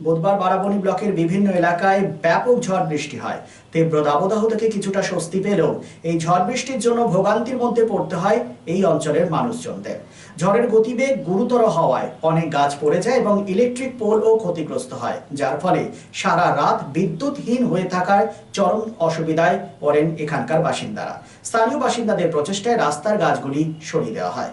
বুধবার বারাবণী ব্লকের বিভিন্ন এলাকায় ব্যাপক ঝড় বৃষ্টি হয়। তীব্র দাবদাহ থেকে কিছুটা স্বস্তি পেলেও এই ঝড় বৃষ্টির জন্য ভোগান্তির মধ্যে পড়তে হয় এই অঞ্চলের মানুষজনদের। ঝড়ের গতিবেগ গুরুতর হওয়ায় অনেক গাছ পড়ে যায় এবং ইলেকট্রিক পোলও ক্ষতিগ্রস্ত হয়, যার ফলে সারা রাত বিদ্যুৎহীন হয়ে থাকায় চরম অসুবিধায় পড়েন এখানকার বাসিন্দারা। স্থানীয় বাসিন্দাদের প্রচেষ্টায় রাস্তার গাছগুলি সরিয়ে দেওয়া হয়।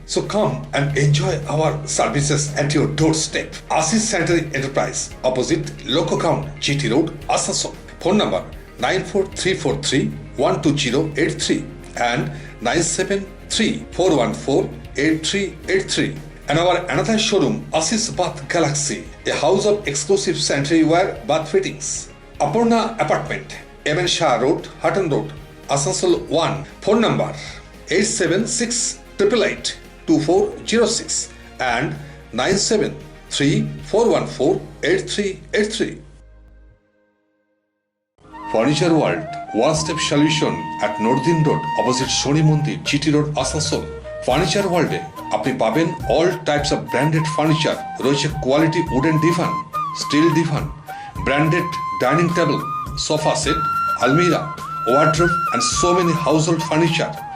So come and enjoy our services at your doorstep. Asis Sanitary Enterprise, opposite Loco Ground, GT Road, Asansol. Phone number 94343 12083 and 973 8383. And our another showroom, Asis Bath Galaxy, a house of exclusive sanitary ware bath fittings. Aparna Apartment, MN Shah Road, Hutton Road, Asansol 1. Phone number 876 888 2406 and 973 414 8383. Furniture World, one step solution at Nordin Road, opposite Shoni Mandir, GT Road, Asansol. Furniture ওয়ার্ল্ডে আপনি পাবেন all types of branded furniture রয়েছে quality wooden divan steel divan branded dining table sofa set আলমিরা wardrobe and so many household furniture.